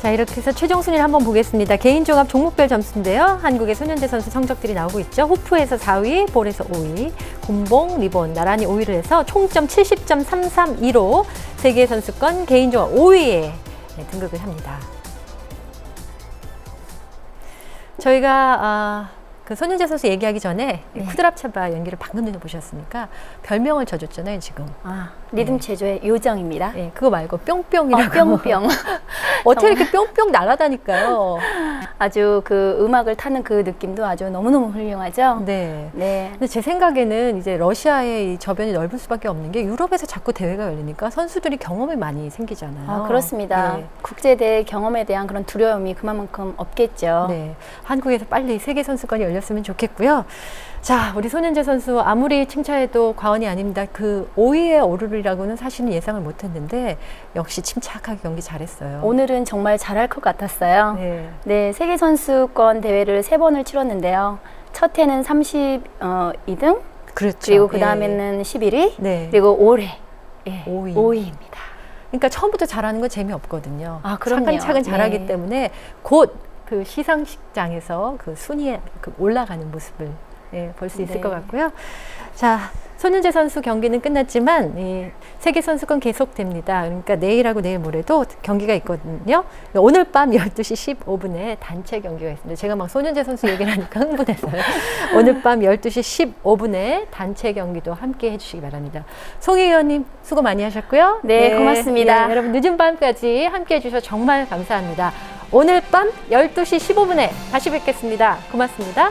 자, 이렇게 해서 최종 순위를 한번 보겠습니다. 개인 종합 종목별 점수인데요. 한국의 손현재 선수 성적들이 나오고 있죠. 호프에서 4위, 볼에서 5위, 곰봉, 리본 나란히 5위를 해서 총점 70.332로 세계 선수권 개인 종합 5위에 등극을 합니다. 저희가 아, 그 손현재 선수 얘기하기 전에 네. 쿠드랍차바 연기를 방금 전에 보셨으니까 별명을 져줬잖아요, 지금. 아, 리듬 체조의 요정입니다. 예, 그거 말고 어, 뿅뿅이라고. 뿅뿅. 어떻게 이렇게 뿅뿅 날아다니까요? 아주 그 음악을 타는 그 느낌도 아주 너무너무 훌륭하죠. 네. 네. 근데 제 생각에는 이제 러시아의 이 저변이 넓을 수밖에 없는 게 유럽에서 자꾸 대회가 열리니까 선수들이 경험이 많이 생기잖아요. 아, 그렇습니다. 네. 국제대회 경험에 대한 그런 두려움이 그만큼 없겠죠. 네. 한국에서 빨리 세계 선수권이 열렸으면 좋겠고요. 자, 우리 손현재 선수 아무리 칭찬해도 과언이 아닙니다. 그 5위에 오르리라고는 사실은 예상을 못 했는데 역시 침착하게 경기 잘했어요. 오늘은 정말 잘할 것 같았어요. 네, 네. 세계 선수권 대회를 세 번을 치렀는데요. 첫 해는 32등, 그렇죠. 그리고 그 예. 다음에는 11위, 네. 그리고 올해 예, 오위. 5위입니다. 그러니까 처음부터 잘하는 건 재미없거든요. 아, 그럼요. 차근차근 잘하기 네. 때문에 곧 그 시상식장에서 그 순위에 그 올라가는 모습을 예, 볼 수 있을 네. 것 같고요. 자, 손윤재 선수 경기는 끝났지만 이 세계 선수권 계속됩니다. 그러니까 내일하고 내일 모레도 경기가 있거든요. 오늘 밤 12시 15분에 단체 경기가 있습니다. 제가 막 손윤재 선수 얘기를 하니까 흥분했어요. 오늘 밤 12시 15분에 단체 경기도 함께 해주시기 바랍니다. 송혜 의원님 수고 많이 하셨고요. 네, 고맙습니다. 예, 여러분 늦은 밤까지 함께 해주셔서 정말 감사합니다. 오늘 밤 12시 15분에 다시 뵙겠습니다. 고맙습니다.